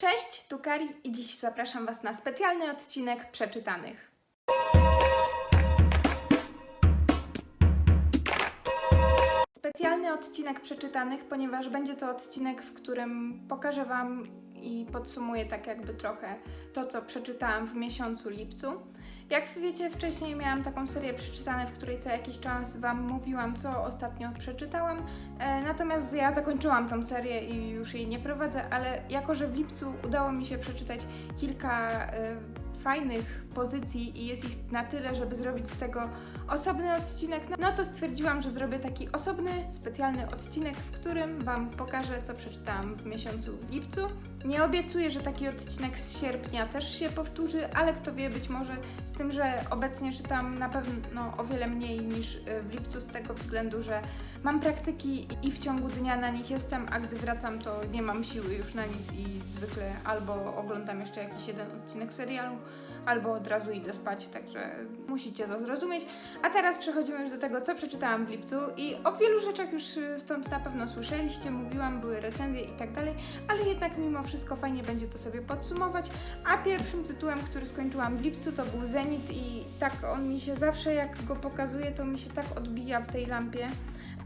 Cześć, tu Kari i dziś zapraszam Was na specjalny odcinek przeczytanych. Specjalny odcinek przeczytanych, ponieważ będzie to odcinek, w którym pokażę Wam i podsumuję tak jakby trochę to, co przeczytałam w miesiącu lipcu. Jak wiecie, wcześniej miałam taką serię przeczytane, w której co jakiś czas Wam mówiłam, co ostatnio przeczytałam. E, natomiast ja zakończyłam tą serię i już jej nie prowadzę, ale jako, że w lipcu udało mi się przeczytać kilka e, fajnych pozycji i jest ich na tyle, żeby zrobić z tego osobny odcinek, no to stwierdziłam, że zrobię taki osobny, specjalny odcinek, w którym Wam pokażę, co przeczytałam w miesiącu lipcu. Nie obiecuję, że taki odcinek z sierpnia też się powtórzy, ale kto wie, być może z tym, że obecnie czytam na pewno o wiele mniej niż y, w lipcu, z tego względu, że mam praktyki i w ciągu dnia na nich jestem, a gdy wracam, to nie mam siły już na nic i zwykle albo oglądam jeszcze jakiś jeden odcinek serialu, albo od razu idę spać, także musicie to zrozumieć. A teraz przechodzimy już do tego, co przeczytałam w lipcu i o wielu rzeczach już y, stąd na pewno słyszeliście, mówiłam, były recenzje i tak dalej, ale jednak mimo wszystko fajnie będzie to sobie podsumować. A pierwszym tytułem, który skończyłam w lipcu, to był Zenit i tak on mi się zawsze, jak go pokazuje, to mi się tak odbija w tej lampie,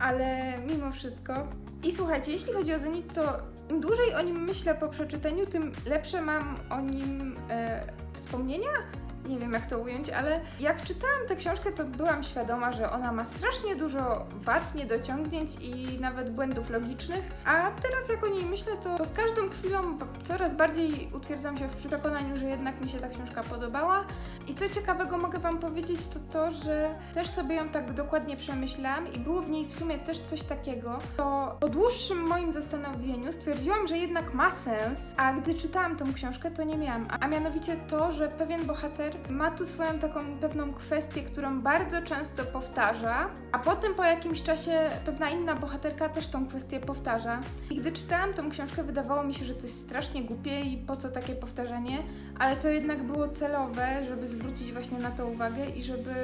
ale mimo wszystko. I słuchajcie, jeśli chodzi o Zenit, to im dłużej o nim myślę po przeczytaniu, tym lepsze mam o nim e, wspomnienia. Nie wiem jak to ująć, ale jak czytałam tę książkę, to byłam świadoma, że ona ma strasznie dużo wad, niedociągnięć i nawet błędów logicznych. A teraz jak o niej myślę, to, to z każdą chwilą coraz bardziej utwierdzam się w przekonaniu, że jednak mi się ta książka podobała. I co ciekawego mogę Wam powiedzieć, to to, że też sobie ją tak dokładnie przemyślałam i było w niej w sumie też coś takiego, to po dłuższym moim zastanowieniu stwierdziłam, że jednak ma sens, a gdy czytałam tą książkę, to nie miałam. A mianowicie to, że pewien bohater ma tu swoją taką pewną kwestię, którą bardzo często powtarza, a potem po jakimś czasie pewna inna bohaterka też tą kwestię powtarza. I gdy czytałam tą książkę, wydawało mi się, że to jest strasznie głupie i po co takie powtarzanie, ale to jednak było celowe, żeby zwrócić właśnie na to uwagę i żeby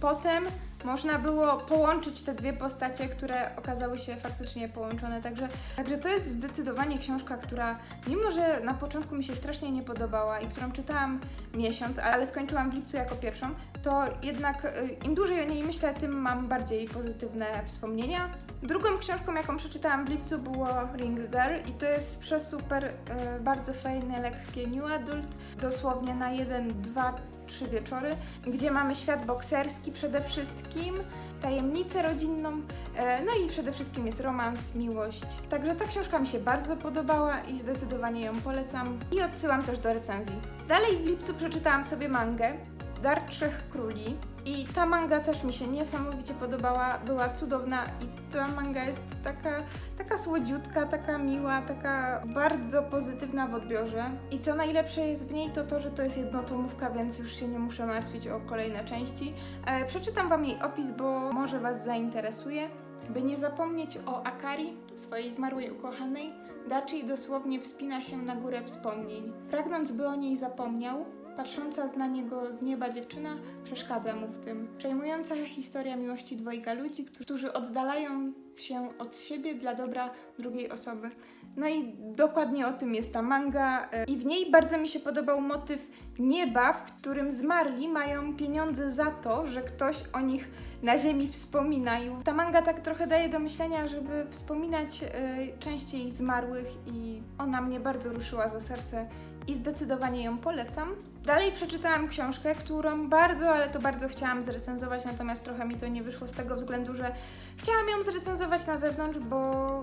potem można było połączyć te dwie postacie, które okazały się faktycznie połączone. Także, także to jest zdecydowanie książka, która mimo, że na początku mi się strasznie nie podobała i którą czytałam miesiąc, ale skończyłam w lipcu jako pierwszą, to jednak y, im dłużej o niej myślę, tym mam bardziej pozytywne wspomnienia. Drugą książką, jaką przeczytałam w lipcu było Ring Girl i to jest przesuper, y, bardzo fajne, lekkie new adult, dosłownie na jeden, dwa, trzy wieczory, gdzie mamy świat bokserski przede wszystkim, tajemnicę rodzinną, e, no i przede wszystkim jest romans, miłość. Także ta książka mi się bardzo podobała i zdecydowanie ją polecam i odsyłam też do recenzji. Dalej w lipcu przeczytałam sobie mangę Dar Trzech Króli i ta manga też mi się niesamowicie podobała, była cudowna i ta manga jest taka, taka słodziutka, taka miła, taka bardzo pozytywna w odbiorze. I co najlepsze jest w niej to to, że to jest jednotomówka, więc już się nie muszę martwić o kolejne części. E, przeczytam Wam jej opis, bo może Was zainteresuje. By nie zapomnieć o Akari, swojej zmarłej ukochanej, Dachi dosłownie wspina się na górę wspomnień. Pragnąc, by o niej zapomniał, patrząca na niego z nieba dziewczyna przeszkadza mu w tym. Przejmująca historia miłości dwojga ludzi, którzy oddalają się od siebie dla dobra drugiej osoby. No i dokładnie o tym jest ta manga. e, I w niej bardzo mi się podobał motyw nieba, w którym zmarli mają pieniądze za to, że ktoś o nich na ziemi wspomina. I ta manga tak trochę daje do myślenia, żeby wspominać e, częściej zmarłych i ona mnie bardzo ruszyła za serce i zdecydowanie ją polecam. Dalej przeczytałam książkę, którą bardzo, ale to bardzo chciałam zrecenzować, natomiast trochę mi to nie wyszło z tego względu, że chciałam ją zrecenzować na zewnątrz, bo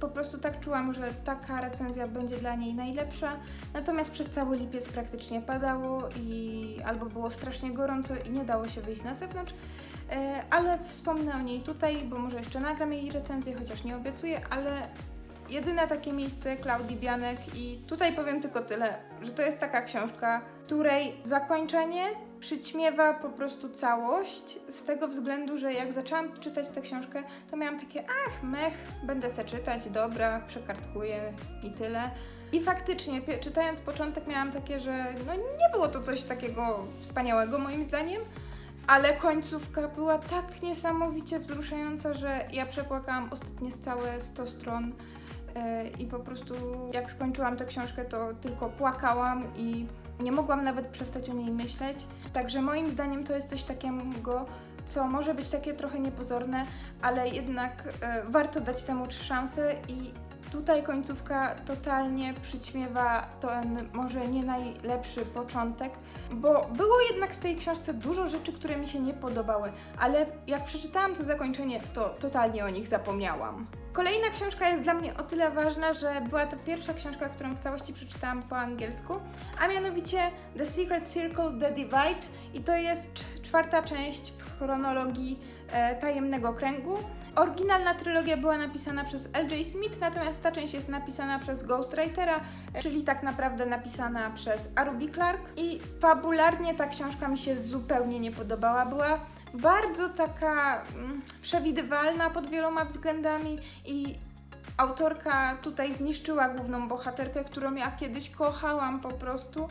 po prostu tak czułam, że taka recenzja będzie dla niej najlepsza. Natomiast przez cały lipiec praktycznie padało i albo było strasznie gorąco i nie dało się wyjść na zewnątrz. E, ale wspomnę o niej tutaj, bo może jeszcze nagram jej recenzję, chociaż nie obiecuję, ale jedyne takie miejsce Klaudii Bianek i tutaj powiem tylko tyle, że to jest taka książka, której zakończenie przyćmiewa po prostu całość z tego względu, że jak zaczęłam czytać tę książkę, to miałam takie ach, mech, będę se czytać, dobra, przekartkuję i tyle. I faktycznie, czytając początek miałam takie, że no nie było to coś takiego wspaniałego moim zdaniem, ale końcówka była tak niesamowicie wzruszająca, że ja przepłakałam ostatnie całe 100 stron. E, i po prostu jak skończyłam tę książkę, to tylko płakałam i nie mogłam nawet przestać o niej myśleć. Także moim zdaniem to jest coś takiego, co może być takie trochę niepozorne, ale jednak e, warto dać temu szansę i tutaj końcówka totalnie przyćmiewa ten może nie najlepszy początek, bo było jednak w tej książce dużo rzeczy, które mi się nie podobały, ale jak przeczytałam to zakończenie, to totalnie o nich zapomniałam. Kolejna książka jest dla mnie o tyle ważna, że była to pierwsza książka, którą w całości przeczytałam po angielsku, a mianowicie The Secret Circle The Divide i to jest cz- czwarta część w chronologii e, Tajemnego Kręgu. Oryginalna trylogia była napisana przez L.J. Smith, natomiast ta część jest napisana przez Ghostwritera, e, czyli tak naprawdę napisana przez Arubi Clark. I fabularnie ta książka mi się zupełnie nie podobała. Była bardzo taka mm, przewidywalna pod wieloma względami i autorka tutaj zniszczyła główną bohaterkę, którą ja kiedyś kochałam po prostu.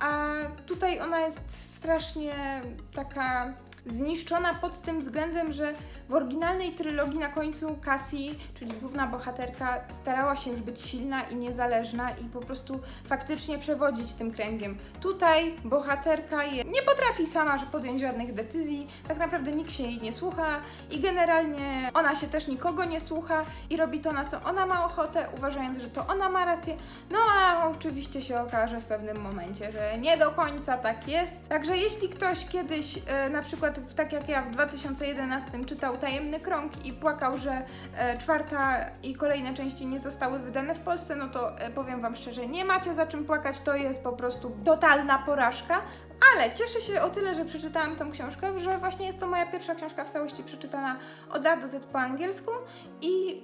A tutaj ona jest strasznie taka zniszczona pod tym względem, że w oryginalnej trylogii na końcu Cassie, czyli główna bohaterka, starała się już być silna i niezależna i po prostu faktycznie przewodzić tym kręgiem. Tutaj bohaterka nie potrafi sama podjąć żadnych decyzji, tak naprawdę nikt się jej nie słucha i generalnie ona się też nikogo nie słucha i robi to, na co ona ma ochotę, uważając, że to ona ma rację. No a oczywiście się okaże w pewnym momencie, że nie do końca tak jest. Także jeśli ktoś kiedyś, e, na przykład tak jak ja w 2011 czytał Tajemny Krąg i płakał, że e, czwarta i kolejne części nie zostały wydane w Polsce, no to e, powiem Wam szczerze, nie macie za czym płakać, to jest po prostu totalna porażka. Ale cieszę się o tyle, że przeczytałam tą książkę, że właśnie jest to moja pierwsza książka w całości przeczytana od A do Z po angielsku i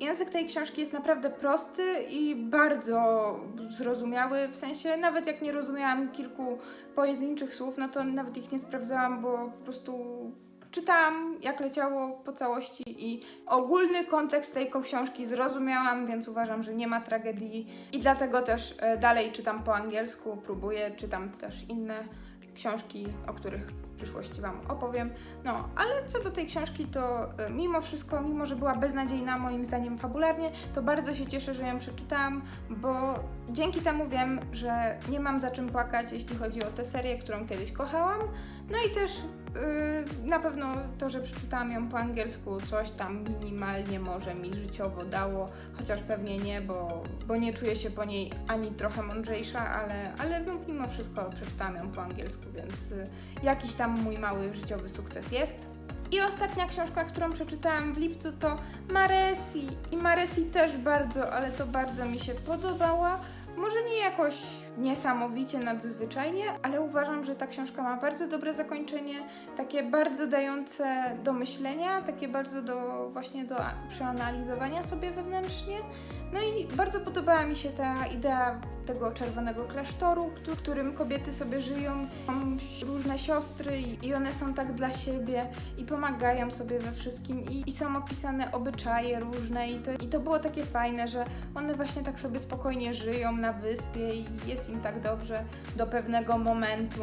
Język tej książki jest naprawdę prosty i bardzo zrozumiały, w sensie nawet jak nie rozumiałam kilku pojedynczych słów, no to nawet ich nie sprawdzałam, bo po prostu czytałam jak leciało po całości i ogólny kontekst tej książki zrozumiałam, więc uważam, że nie ma tragedii. I dlatego też e, dalej czytam po angielsku, próbuję, czytam też inne książki, o których przyszłości Wam opowiem. No, ale co do tej książki, to e, mimo wszystko, mimo że była beznadziejna moim zdaniem fabularnie, to bardzo się cieszę, że ją przeczytałam, bo dzięki temu wiem, że nie mam za czym płakać, jeśli chodzi o tę serię, którą kiedyś kochałam. No i też yy, na pewno to, że przeczytałam ją po angielsku, coś tam minimalnie może mi życiowo dało, chociaż pewnie nie, bo, bo nie czuję się po niej ani trochę mądrzejsza, ale, ale no, mimo wszystko przeczytałam ją po angielsku, więc y, jakiś tam mój mały życiowy sukces jest. I ostatnia książka, którą przeczytałam w lipcu to Maresi. I Maresi też bardzo, ale to bardzo mi się podobała. Może nie jakoś niesamowicie, nadzwyczajnie, ale uważam, że ta książka ma bardzo dobre zakończenie, takie bardzo dające do myślenia, takie bardzo do właśnie do przeanalizowania sobie wewnętrznie. No i bardzo podobała mi się ta idea tego czerwonego klasztoru, w którym kobiety sobie żyją, są różne siostry i- one są tak dla siebie i pomagają sobie we wszystkim i, i są opisane obyczaje różne i to, i to było takie fajne, że one właśnie tak sobie spokojnie żyją na wyspie i jest im tak dobrze do pewnego momentu.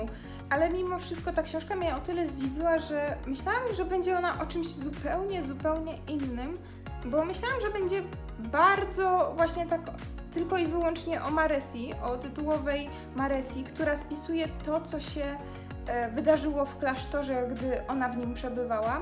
Ale mimo wszystko ta książka mnie o tyle zdziwiła, że myślałam, że będzie ona o czymś zupełnie, zupełnie innym, bo myślałam, że będzie bardzo właśnie tak tylko i wyłącznie o Maresi, o tytułowej Maresi, która spisuje to, co się e, wydarzyło w klasztorze, gdy ona w nim przebywała.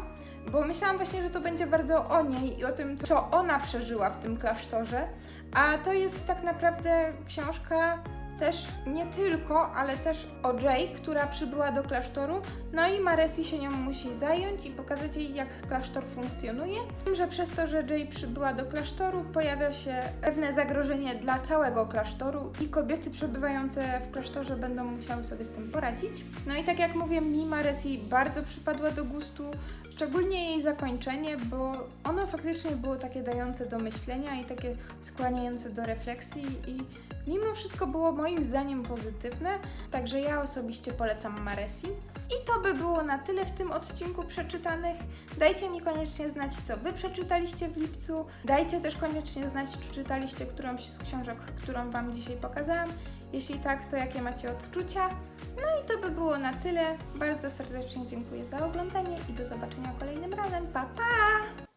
Bo myślałam właśnie, że to będzie bardzo o niej i o tym, co ona przeżyła w tym klasztorze. A to jest tak naprawdę książka też nie tylko, ale też o Jay, która przybyła do klasztoru. No i Maresi się nią musi zająć i pokazać jej, jak klasztor funkcjonuje. Tym, że przez to, że Jay przybyła do klasztoru, pojawia się pewne zagrożenie dla całego klasztoru i kobiety przebywające w klasztorze będą musiały sobie z tym poradzić. No i tak jak mówię, mi Maresi bardzo przypadła do gustu, szczególnie jej zakończenie, bo ono faktycznie było takie dające do myślenia i takie skłaniające do refleksji i mimo wszystko było moim zdaniem pozytywne, także ja osobiście polecam Maresi. I to by było na tyle w tym odcinku przeczytanych. Dajcie mi koniecznie znać, co Wy przeczytaliście w lipcu. Dajcie też koniecznie znać, czy czytaliście którąś z książek, którą Wam dzisiaj pokazałam. Jeśli tak, to jakie macie odczucia? No i to by było na tyle. Bardzo serdecznie dziękuję za oglądanie i do zobaczenia kolejnym razem. Pa, pa!